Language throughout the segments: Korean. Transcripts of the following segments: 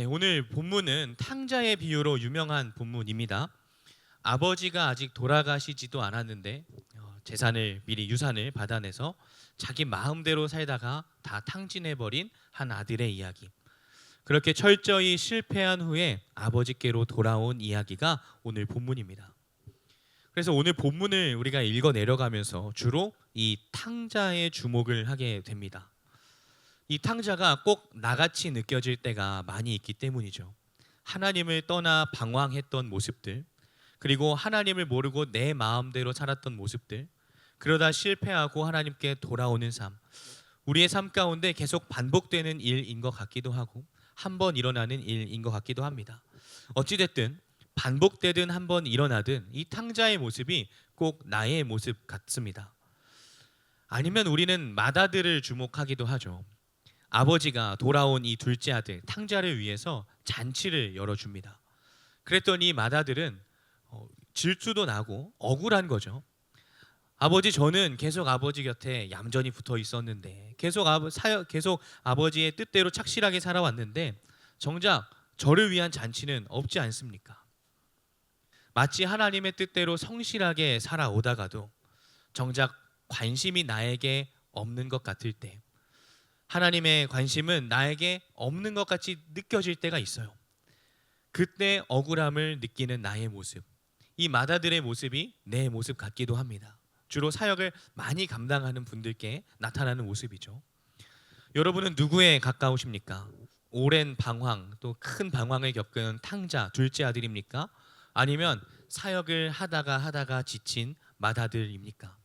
네, 오늘 본문은 탕자의 비유로 유명한 본문입니다. 아버지가 아직 돌아가시지도 않았는데 어, 재산을 미리 유산을 받아내서 자기 마음대로 살다가 다 탕진해 버린 한 아들의 이야기. 그렇게 철저히 실패한 후에 아버지께로 돌아온 이야기가 오늘 본문입니다. 그래서 오늘 본문을 우리가 읽어 내려가면서 주로 이 탕자의 주목을 하게 됩니다. 이 탕자가 꼭 나같이 느껴질 때가 많이 있기 때문이죠. 하나님을 떠나 방황했던 모습들, 그리고 하나님을 모르고 내 마음대로 살았던 모습들, 그러다 실패하고 하나님께 돌아오는 삶, 우리의 삶 가운데 계속 반복되는 일인 것 같기도 하고 한 번 일어나는 일인 것 같기도 합니다. 어찌 됐든 반복되든 한 번 일어나든 이 탕자의 모습이 꼭 나의 모습 같습니다. 아니면 우리는 맏아들을 주목하기도 하죠. 아버지가 돌아온 이 둘째 아들 탕자를 위해서 잔치를 열어줍니다. 그랬더니 맏아들은 어, 질투도 나고 억울한 거죠. 아버지 저는 계속 아버지 곁에 얌전히 붙어 있었는데 계속 아버 사역 계속 아버지의 뜻대로 착실하게 살아왔는데 정작 저를 위한 잔치는 없지 않습니까? 마치 하나님의 뜻대로 성실하게 살아오다가도 정작 관심이 나에게 없는 것 같을 때 하나님의 관심은 나에게 없는 것 같이 느껴질 때가 있어요. 그때 억울함을 느끼는 나의 모습, 이 마다들의 모습이 내 모습 같기도 합니다. 주로 사역을 많이 감당하는 분들께 나타나는 모습이죠. 여러분은 누구에 가까우십니까? 오랜 방황 또 큰 방황을 겪은 탕자 둘째 아들입니까? 아니면 사역을 하다가 하다가 지친 맏아들입니까?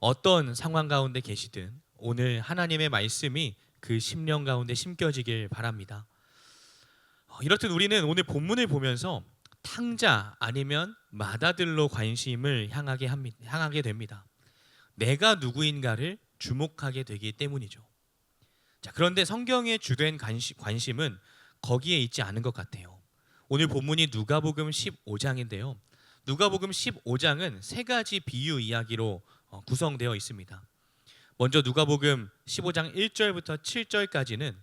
어떤 상황 가운데 계시든 오늘 하나님의 말씀이 그 심령 가운데 심겨지길 바랍니다. 어, 이렇듯 우리는 오늘 본문을 보면서 탕자 아니면 맏아들로 관심을 향하게 합니다. 향하게 됩니다. 내가 누구인가를 주목하게 되기 때문이죠. 자, 그런데 성경의 주된 관심, 관심 은 거기에 있지 않은 것 같아요. 오늘 본문이 누가복음 15장인데요. 누가복음 15장은 세 가지 비유 이야기로 어, 구성되어 있습니다. 먼저 누가복음 15장 1절부터 7절까지는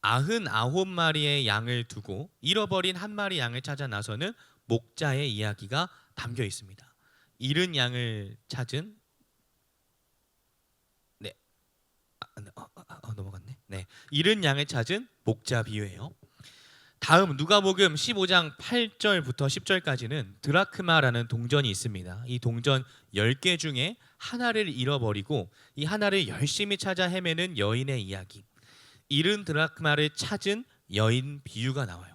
아흔 아홉 마리의 양을 두고 잃어버린 한 마리 양을 찾아 나서는 목자의 이야기가 담겨 있습니다. 잃은 양을 찾은 네, 아, 어, 어, 넘어갔네. 네, 잃은 양을 찾은 목자 비유예요. 다음 누가복음 15장 8절부터 10절까지는 드라크마라는 동전이 있습니다. 이 동전 10개 중에 하나를 잃어버리고 이 하나를 열심히 찾아 헤매는 여인의 이야기. 잃은 드라크마를 찾은 여인 비유가 나와요.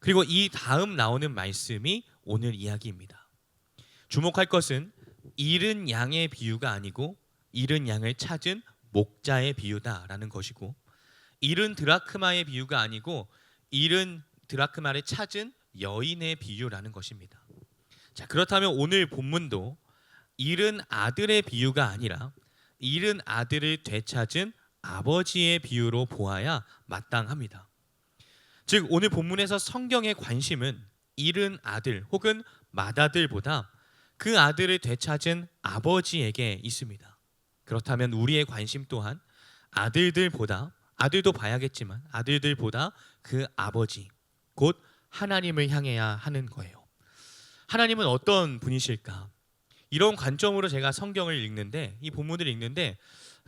그리고 이 다음 나오는 말씀이 오늘 이야기입니다. 주목할 것은 잃은 양의 비유가 아니고 잃은 양을 찾은 목자의 비유다라는 것이고 잃은 드라크마의 비유가 아니고 잃은 드라크마를 찾은 여인의 비유라는 것입니다. 자, 그렇다면 오늘 본문도 잃은 아들의 비유가 아니라 잃은 아들을 되찾은 아버지의 비유로 보아야 마땅합니다. 즉 오늘 본문에서 성경의 관심은 잃은 아들 혹은 맏아들보다 그 아들을 되찾은 아버지에게 있습니다. 그렇다면 우리의 관심 또한 아들들보다 아들도 봐야겠지만 아들들보다 그 아버지 곧 하나님을 향해야 하는 거예요. 하나님은 어떤 분이실까? 이런 관점으로 제가 성경을 읽는데 이 본문을 읽는데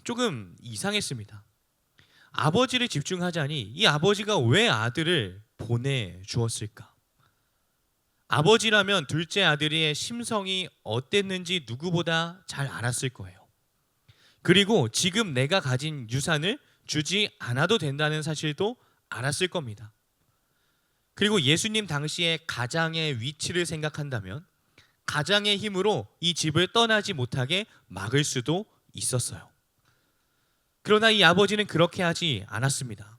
조금 이상했습니다. 아버지를 집중하자니 이 아버지가 왜 아들을 보내 주었을까? 아버지라면 둘째 아들의 심성이 어땠는지 누구보다 잘 알았을 거예요. 그리고 지금 내가 가진 유산을 주지 않아도 된다는 사실도 알았을 겁니다. 그리고 예수님 당시에 가장의 위치를 생각한다면 가장의 힘으로 이 집을 떠나지 못하게 막을 수도 있었어요. 그러나 이 아버지는 그렇게 하지 않았습니다.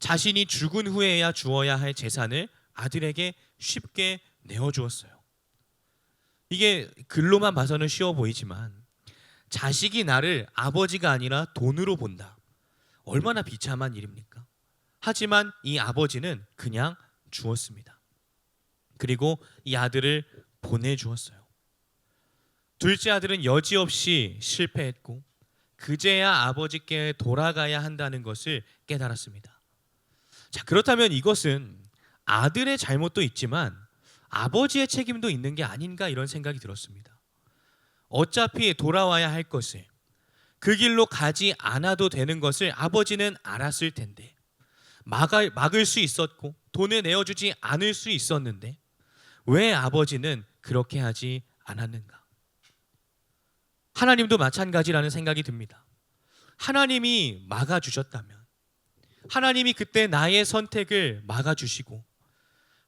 자신이 죽은 후에야 주어야 할 재산을 아들에게 쉽게 내어 주었어요. 이게 글로만 봐서는 쉬워 보이지만 자식이 나를 아버지가 아니라 돈으로 본다. 얼마나 비참한 일입니까? 하지만 이 아버지는 그냥 주었습니다. 그리고 이 아들을 보내 주었어요. 둘째 아들은 여지없이 실패했고 그제야 아버지께 돌아가야 한다는 것을 깨달았습니다. 자, 그렇다면 이것은 아들의 잘못도 있지만 아버지의 책임도 있는 게 아닌가 이런 생각이 들었습니다. 어차피 돌아와야 할 것을 그 길로 가지 않아도 되는 것을 아버지는 알았을 텐데 막을, 막을 수 있었고 돈을 내어주지 않을 수 있었는데 왜 아버지는 그렇게 하지 않았는가? 하나님도 마찬가지라는 생각이 듭니다. 하나님이 막아주셨다면 하나님이 그때 나의 선택을 막아주시고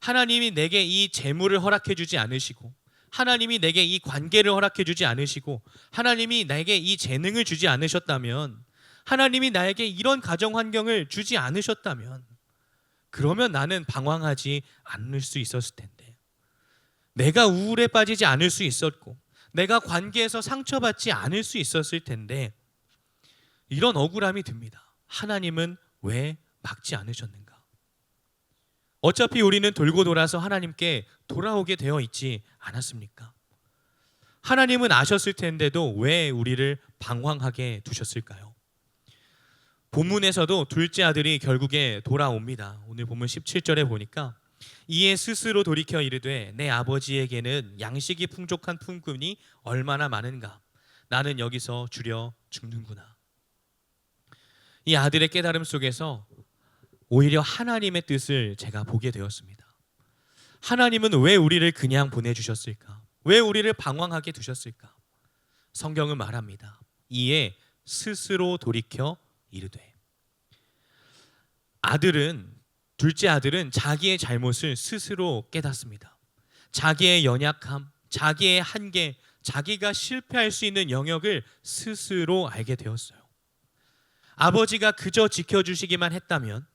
하나님이 내게 이 재물을 허락해 주지 않으시고 하나님이 내게 이 관계를 허락해 주지 않으시고 하나님이 나에게 이 재능을 주지 않으셨다면 하나님이 나에게 이런 가정 환경을 주지 않으셨다면 그러면 나는 방황하지 않을 수 있었을 텐데 내가 우울에 빠지지 않을 수 있었고 내가 관계에서 상처받지 않을 수 있었을 텐데 이런 억울함이 듭니다. 하나님은 왜 막지 않으셨는가? 어차피 우리는 돌고 돌아서 하나님께 돌아오게 되어 있지 않았습니까? 하나님은 아셨을 텐데도 왜 우리를 방황하게 두셨을까요? 본문에서도 둘째 아들이 결국에 돌아옵니다. 오늘 본문 17절에 보니까 이에 스스로 돌이켜 이르되 내 아버지에게는 양식이 풍족한 품꾼이 얼마나 많은가 나는 여기서 줄여 죽는구나. 이 아들의 깨달음 속에서 오히려 하나님의 뜻을 제가 보게 되었습니다. 하나님은 왜 우리를 그냥 보내주셨을까? 왜 우리를 방황하게 두셨을까? 성경은 말합니다. 이에 스스로 돌이켜 이르되 아들은 둘째 아들은 자기의 잘못을 스스로 깨닫습니다. 자기의 연약함, 자기의 한계, 자기가 실패할 수 있는 영역을 스스로 알게 되었어요. 아버지가 그저 지켜주시기만 했다면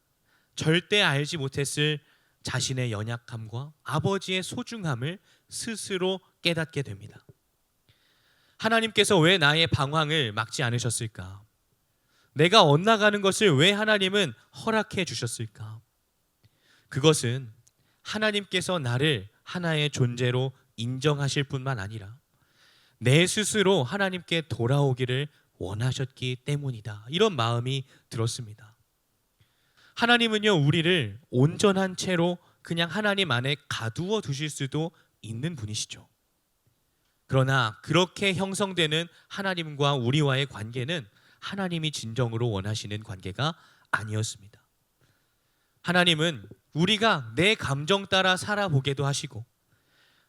절대 알지 못했을 자신의 연약함과 아버지의 소중함을 스스로 깨닫게 됩니다. 하나님께서 왜 나의 방황을 막지 않으셨을까? 내가 엇나가는 것을 왜 하나님은 허락해 주셨을까? 그것은 하나님께서 나를 하나의 존재로 인정하실 뿐만 아니라 내 스스로 하나님께 돌아오기를 원하셨기 때문이다. 이런 마음이 들었습니다. 하나님은요, 우리를 온전한 채로 그냥 하나님 안에 가두어 두실 수도 있는 분이시죠. 그러나 그렇게 형성되는 하나님과 우리와의 관계는 하나님이 진정으로 원하시는 관계가 아니었습니다. 하나님은 우리가 내 감정 따라 살아보게도 하시고,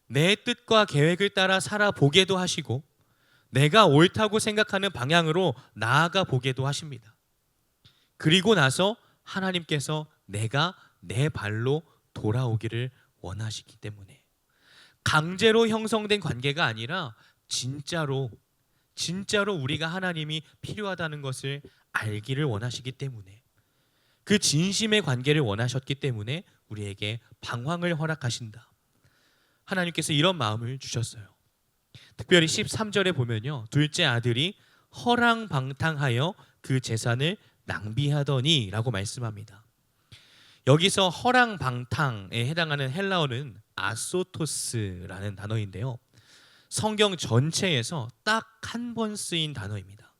내 뜻과 계획을 따라 살아보게도 하시고, 내가 옳다고 생각하는 방향으로 나아가 보게도 하십니다. 그리고 나서 하나님께서 내가 내 발로 돌아오기를 원하시기 때문에 강제로 형성된 관계가 아니라 진짜로 진짜로 우리가 하나님이 필요하다는 것을 알기를 원하시기 때문에 그 진심의 관계를 원하셨기 때문에 우리에게 방황을 허락하신다. 하나님께서 이런 마음을 주셨어요. 특별히 13절에 보면요. 둘째 아들이 허랑방탕하여 그 재산을 낭비하더니라고 말씀합니다. 여기서 허랑 방탕에 해당하는 헬라어는 아소토스라는 단어인데요. 성경 전체에서 딱 한 번 쓰인 단어입니다.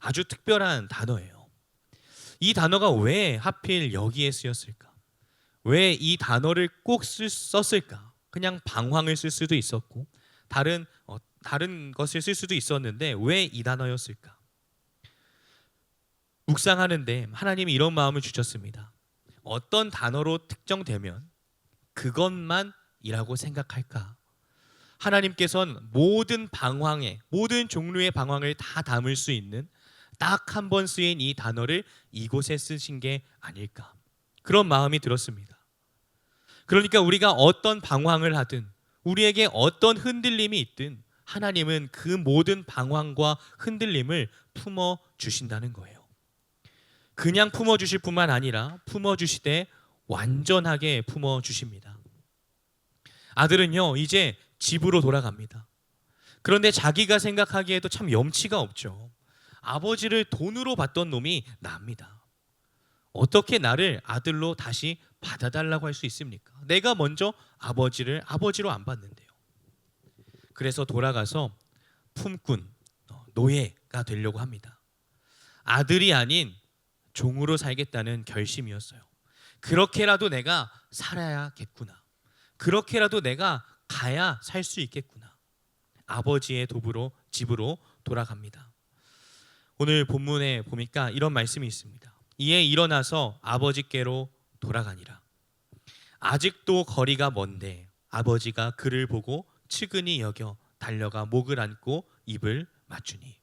아주 특별한 단어예요. 이 단어가 왜 하필 여기에 쓰였을까? 왜 이 단어를 꼭 쓸, 썼을까? 그냥 방황을 쓸 수도 있었고 다른 어, 다른 것을 쓸 수도 있었는데 왜 이 단어였을까? 묵상하는데 하나님이 이런 마음을 주셨습니다. 어떤 단어로 특정되면 그것만이라고 생각할까? 하나님께서는 모든 방황에 모든 종류의 방황을 다 담을 수 있는 딱 한 번 쓰인 이 단어를 이곳에 쓰신 게 아닐까? 그런 마음이 들었습니다. 그러니까 우리가 어떤 방황을 하든 우리에게 어떤 흔들림이 있든 하나님은 그 모든 방황과 흔들림을 품어 주신다는 거예요. 그냥 품어 주실 뿐만 아니라 품어 주시되 완전하게 품어 주십니다. 아들은요, 이제 집으로 돌아갑니다. 그런데 자기가 생각하기에도 참 염치가 없죠. 아버지를 돈으로 받던 놈이 납니다. 어떻게 나를 아들로 다시 받아달라고 할 수 있습니까? 내가 먼저 아버지를 아버지로 안 받는데요. 그래서 돌아가서 품꾼, 어, 노예가 되려고 합니다. 아들이 아닌 종으로 살겠다는 결심이었어요. 그렇게라도 내가 살아야겠구나. 그렇게라도 내가 가야 살 수 있겠구나. 아버지의 도부로 집으로 돌아갑니다. 오늘 본문에 보니까 이런 말씀이 있습니다. 이에 일어나서 아버지께로 돌아가니라. 아직도 거리가 먼데 아버지가 그를 보고 측은히 여겨 달려가 목을 안고 입을 맞추니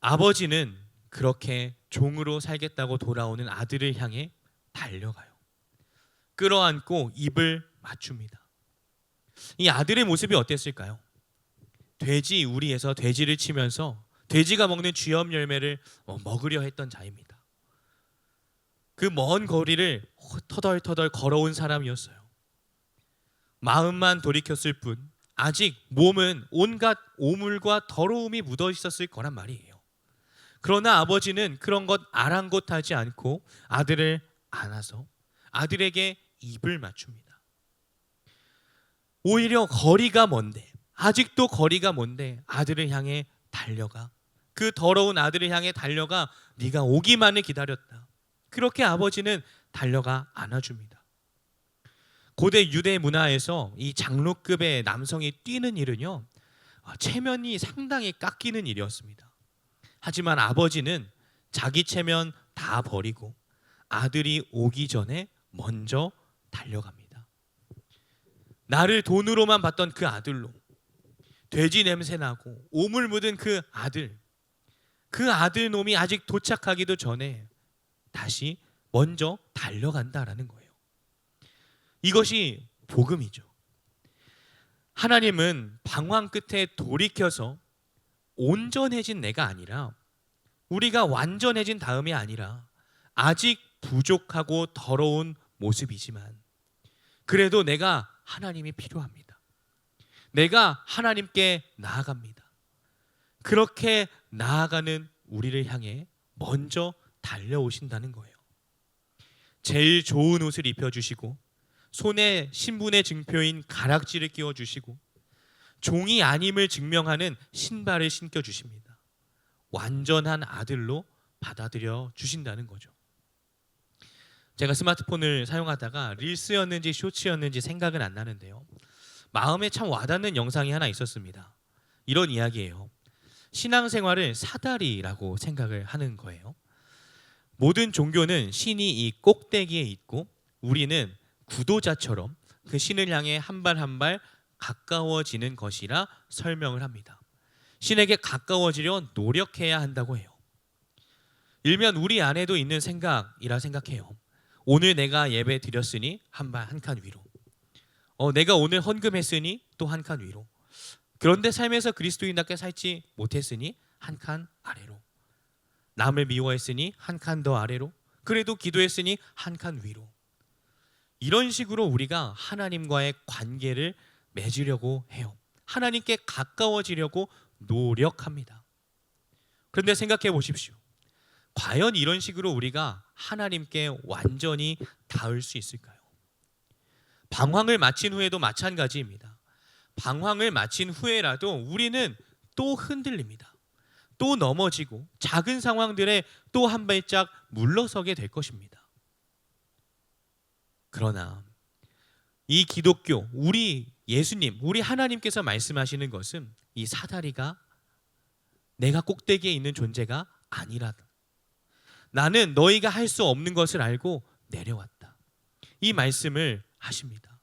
아버지는 그렇게 종으로 살겠다고 돌아오는 아들을 향해 달려가요. 끌어안고 입을 맞춥니다. 이 아들의 모습이 어땠을까요? 돼지 우리에서 돼지를 치면서 돼지가 먹는 쥐염 열매를 어, 먹으려 했던 자입니다. 그 먼 거리를 터덜터덜 걸어온 사람이었어요. 마음만 돌이켰을 뿐 아직 몸은 온갖 오물과 더러움이 묻어 있었을 거란 말이에요. 그러나 아버지는 그런 것 아랑곳하지 않고 아들을 안아서 아들에게 입을 맞춥니다. 오히려 거리가 먼데 아직도 거리가 먼데 아들을 향해 달려가 그 더러운 아들을 향해 달려가 네가 오기만을 기다렸다. 그렇게 아버지는 달려가 안아줍니다. 고대 유대 문화에서 이 장로급의 남성이 뛰는 일은요 아, 체면이 상당히 깎이는 일이었습니다. 하지만 아버지는 자기 체면 다 버리고 아들이 오기 전에 먼저 달려갑니다. 나를 돈으로만 봤던 그 아들로 돼지 냄새 나고 오물 묻은 그 아들 그 아들 놈이 아직 도착하기도 전에 다시 먼저 달려간다라는 거예요. 이것이 복음이죠. 하나님은 방황 끝에 돌이켜서 온전해진 내가 아니라 우리가 완전해진 다음이 아니라 아직 부족하고 더러운 모습이지만 그래도 내가 하나님이 필요합니다. 내가 하나님께 나아갑니다. 그렇게 나아가는 우리를 향해 먼저 달려오신다는 거예요. 제일 좋은 옷을 입혀주시고 손에 신분의 증표인 가락지를 끼워주시고 종이 아님을 증명하는 신발을 신겨 주십니다. 완전한 아들로 받아들여 주신다는 거죠. 제가 스마트폰을 사용하다가 릴스였는지 쇼츠였는지 생각은 안 나는데요. 마음에 참 와닿는 영상이 하나 있었습니다. 이런 이야기예요. 신앙생활을 사다리라고 생각을 하는 거예요. 모든 종교는 신이 이 꼭대기에 있고 우리는 구도자처럼 그 신을 향해 한 발 한 발 가까워지는 것이라 설명을 합니다. 신에게 가까워지려 노력해야 한다고 해요. 일면 우리 안에도 있는 생각이라 생각해요. 오늘 내가 예배 드렸으니 한발한칸 위로. 어, 내가 오늘 헌금했으니 또 한 칸 위로. 그런데 삶에서 그리스도인답게 살지 못했으니 한 칸 아래로. 남을 미워했으니 한 칸 더 아래로. 그래도 기도했으니 한 칸 위로. 이런 식으로 우리가 하나님과의 관계를 맺으려고 해요. 하나님께 가까워지려고 노력합니다. 그런데 생각해 보십시오. 과연 이런 식으로 우리가 하나님께 완전히 닿을 수 있을까요? 방황을 마친 후에도 마찬가지입니다. 방황을 마친 후에라도 우리는 또 흔들립니다. 또 넘어지고 작은 상황들에 또 한 발짝 물러서게 될 것입니다. 그러나 이 기독교, 우리 예수님, 우리 하나님께서 말씀하시는 것은 이 사다리가 내가 꼭대기에 있는 존재가 아니라 나는 너희가 할 수 없는 것을 알고 내려왔다. 이 말씀을 하십니다.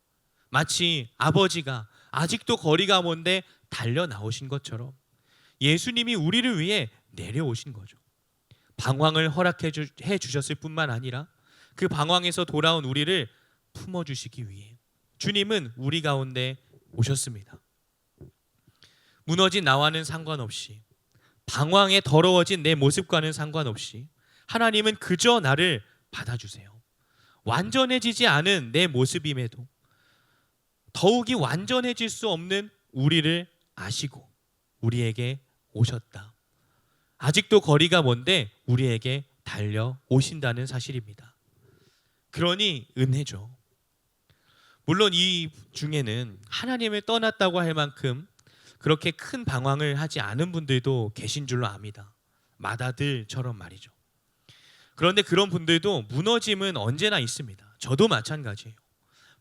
마치 아버지가 아직도 거리가 먼데 달려 나오신 것처럼 예수님이 우리를 위해 내려오신 거죠. 방황을 허락해 주, 해 주셨을 뿐만 아니라 그 방황에서 돌아온 우리를 품어 주시기 위해 주님은 우리 가운데 오셨습니다. 무너진 나와는 상관없이 방황에 더러워진 내 모습과는 상관없이 하나님은 그저 나를 받아주세요. 완전해지지 않은 내 모습임에도 더욱이 완전해질 수 없는 우리를 아시고 우리에게 오셨다. 아직도 거리가 먼데 우리에게 달려 오신다는 사실입니다. 그러니 은혜죠. 물론 이 중에는 하나님을 떠났다고 할 만큼 그렇게 큰 방황을 하지 않은 분들도 계신 줄로 압니다. 마다들처럼 말이죠. 그런데 그런 분들도 무너짐은 언제나 있습니다. 저도 마찬가지예요.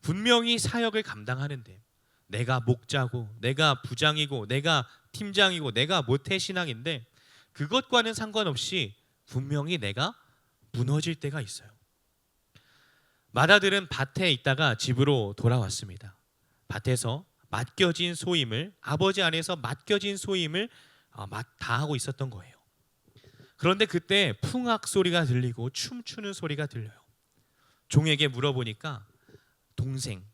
분명히 사역을 감당하는데 내가 목자고 내가 부장이고 내가 팀장이고 내가 모태 신앙인데 그것과는 상관없이 분명히 내가 무너질 때가 있어요. 마다들은 밭에 있다가 집으로 돌아왔습니다. 밭에서 맡겨진 소임을 아버지 안에서 맡겨진 소임을 어, 맡- 다 하고 있었던 거예요. 그런데 그때 풍악 소리가 들리고 춤추는 소리가 들려요. 종에게 물어보니까 동생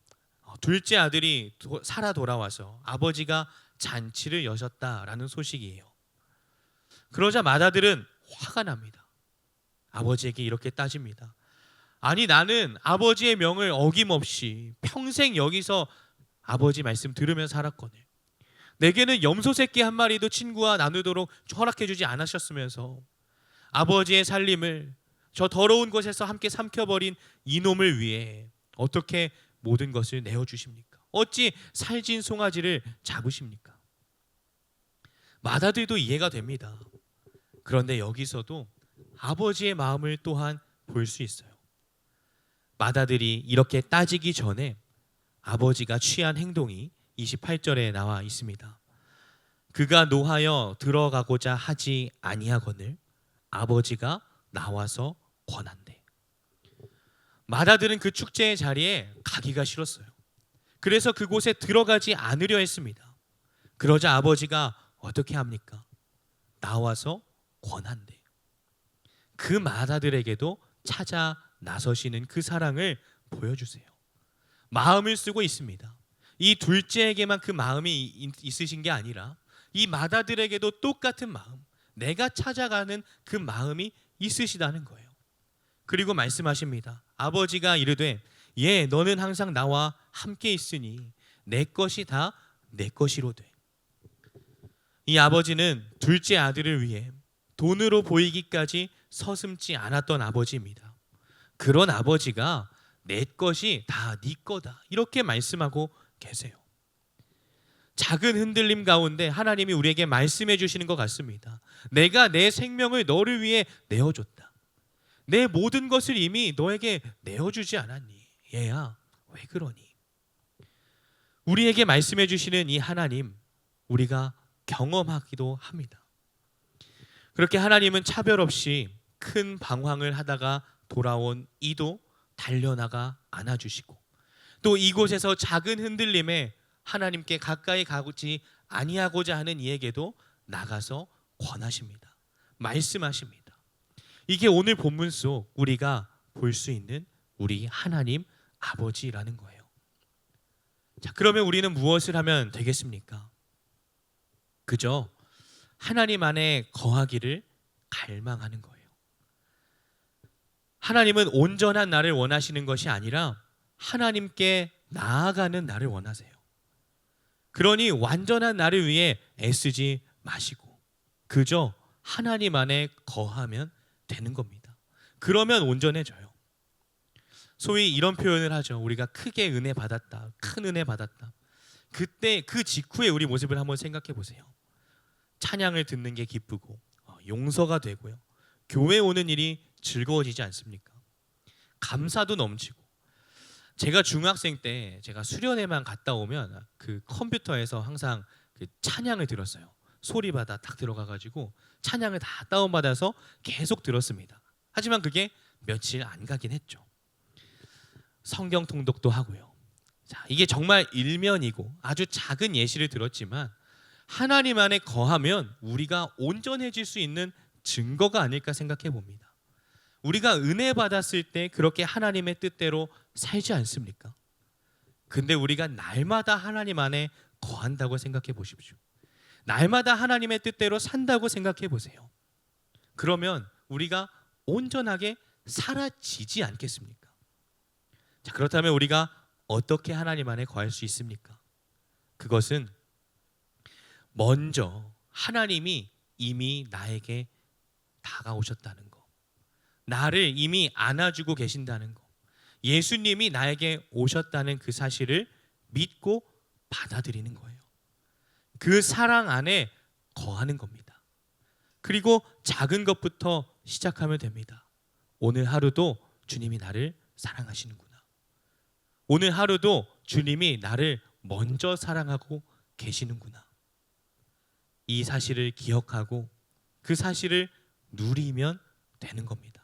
어, 둘째 아들이 도- 살아 돌아와서 아버지가 잔치를 여셨다라는 소식이에요. 그러자 마다들은 화가 납니다. 아버지에게 이렇게 따집니다. 아니 나는 아버지의 명을 어김없이 평생 여기서 아버지 말씀 들으며 살았거늘. 내게는 염소 새끼 한 마리도 친구와 나누도록 허락해 주지 않으셨으면서 아버지의 살림을 저 더러운 곳에서 함께 삼켜버린 이놈을 위해 어떻게 모든 것을 내어 주십니까? 어찌 살진 송아지를 잡으십니까? 마다들도 이해가 됩니다. 그런데 여기서도 아버지의 마음을 또한 볼 수 있어요. 마다들이 이렇게 따지기 전에 아버지가 취한 행동이 28절에 나와 있습니다. 그가 노하여 들어가고자 하지 아니하거늘 아버지가 나와서 권한대. 마다들은 그 축제의 자리에 가기가 싫었어요. 그래서 그곳에 들어가지 않으려 했습니다. 그러자 아버지가 어떻게 합니까? 나와서 권한대. 그 마다들에게도 찾아 나서시는 그 사랑을 보여주세요. 마음을 쓰고 있습니다. 이 둘째에게만 그 마음이 이- 있으신 게 아니라 이 마다들에게도 똑같은 마음, 내가 찾아가는 그 마음이 있으시다는 거예요. 그리고 말씀하십니다. 아버지가 이르되 예 너는 항상 나와 함께 있으니 내 것이 다 내 것이로 돼. 이 아버지는 둘째 아들을 위해 돈으로 보이기까지 서슴지 않았던 아버지입니다. 그런 아버지가 내 것이 다 네 거다 이렇게 말씀하고 계세요. 작은 흔들림 가운데 하나님이 우리에게 말씀해 주시는 것 같습니다. 내가 내 생명을 너를 위해 내어줬다. 내 모든 것을 이미 너에게 내어주지 않았니? 얘야, 왜 그러니? 우리에게 말씀해 주시는 이 하나님, 우리가 경험하기도 합니다. 그렇게 하나님은 차별 없이 큰 방황을 하다가 돌아온 이도 달려나가 안아주시고 또 이곳에서 작은 흔들림에 하나님께 가까이 가지 아니하고자 하는 이에게도 나가서 권하십니다. 말씀하십니다. 이게 오늘 본문 속 우리가 볼 수 있는 우리 하나님 아버지라는 거예요. 자, 그러면 우리는 무엇을 하면 되겠습니까? 그저 하나님 안에 거하기를 갈망하는 거예요. 하나님은 온전한 나를 원하시는 것이 아니라 하나님께 나아가는 나를 원하세요. 그러니 완전한 나를 위해 애쓰지 마시고 그저 하나님 안에 거하면 되는 겁니다. 그러면 온전해져요. 소위 이런 표현을 하죠. 우리가 크게 은혜 받았다. 큰 은혜 받았다. 그때 그 직후에 우리 모습을 한번 생각해 보세요. 찬양을 듣는 게 기쁘고 어, 용서가 되고요. 교회 오는 일이 즐거워지지 않습니까? 감사도 넘치고 제가 중학생 때 제가 수련회만 갔다 오면 그 컴퓨터에서 항상 그 찬양을 들었어요. 소리 받아 딱 들어가 가지고 찬양을 다 다운 받아서 계속 들었습니다. 하지만 그게 며칠 안 가긴 했죠. 성경 통독도 하고요. 자, 이게 정말 일면이고 아주 작은 예시를 들었지만 하나님 안에 거하면 우리가 온전해질 수 있는 증거가 아닐까 생각해 봅니다. 우리가 은혜 받았을 때 그렇게 하나님의 뜻대로 살지 않습니까? 근데 우리가 날마다 하나님 안에 거한다고 생각해 보십시오. 날마다 하나님의 뜻대로 산다고 생각해 보세요. 그러면 우리가 온전하게 사라지지 않겠습니까? 자, 그렇다면 우리가 어떻게 하나님 안에 거할 수 있습니까? 그것은 먼저 하나님이 이미 나에게 다가오셨다는 거. 나를 이미 안아주고 계신다는 거. 예수님이 나에게 오셨다는 그 사실을 믿고 받아들이는 거예요. 그 사랑 안에 거하는 겁니다. 그리고 작은 것부터 시작하면 됩니다. 오늘 하루도 주님이 나를 사랑하시는구나. 오늘 하루도 주님이 나를 먼저 사랑하고 계시는구나. 이 사실을 기억하고 그 사실을 누리면 되는 겁니다.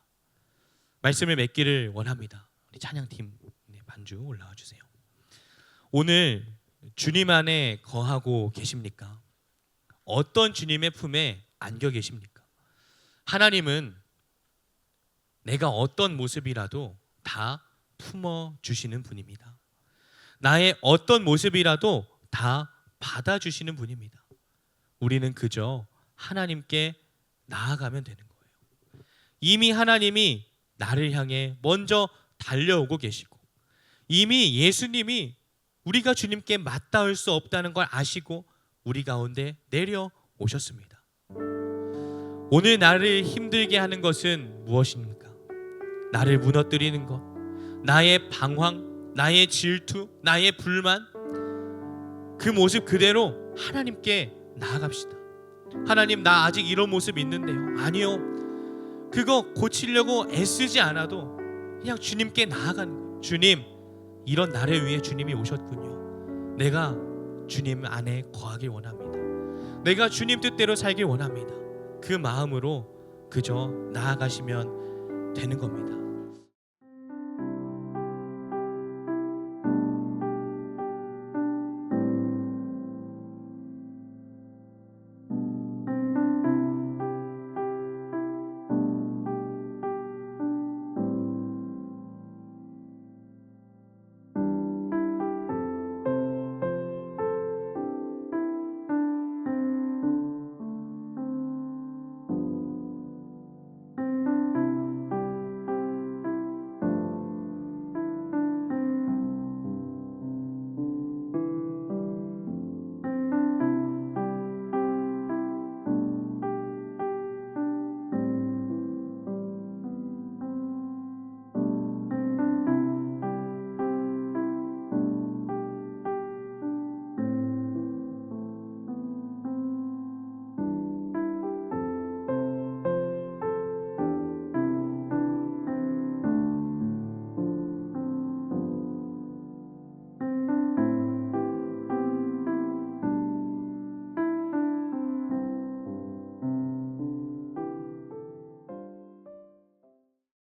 말씀을 맺기를 원합니다. 우리 찬양팀 네, 반주 올라와 주세요. 오늘 주님 안에 거하고 계십니까? 어떤 주님의 품에 안겨 계십니까? 하나님은 내가 어떤 모습이라도 다 품어 주시는 분입니다. 나의 어떤 모습이라도 다 받아 주시는 분입니다. 우리는 그저 하나님께 나아가면 되는 거예요. 이미 하나님이 나를 향해 먼저 달려오고 계시고 이미 예수님이 우리가 주님께 맞닿을 수 없다는 걸 아시고 우리 가운데 내려 오셨습니다. 오늘 나를 힘들게 하는 것은 무엇입니까? 나를 무너뜨리는 것, 나의 방황, 나의 질투, 나의 불만, 그 모습 그대로 하나님께 나아갑시다. 하나님, 나 아직 이런 모습 있는데요. 아니요. 그거 고치려고 애쓰지 않아도 그냥 주님께 나아가는 거예요. 주님, 이런 나를 위해 주님이 오셨군요. 내가 주님 안에 거하길 원합니다. 내가 주님 뜻대로 살길 원합니다. 그 마음으로 그저 나아가시면 되는 겁니다.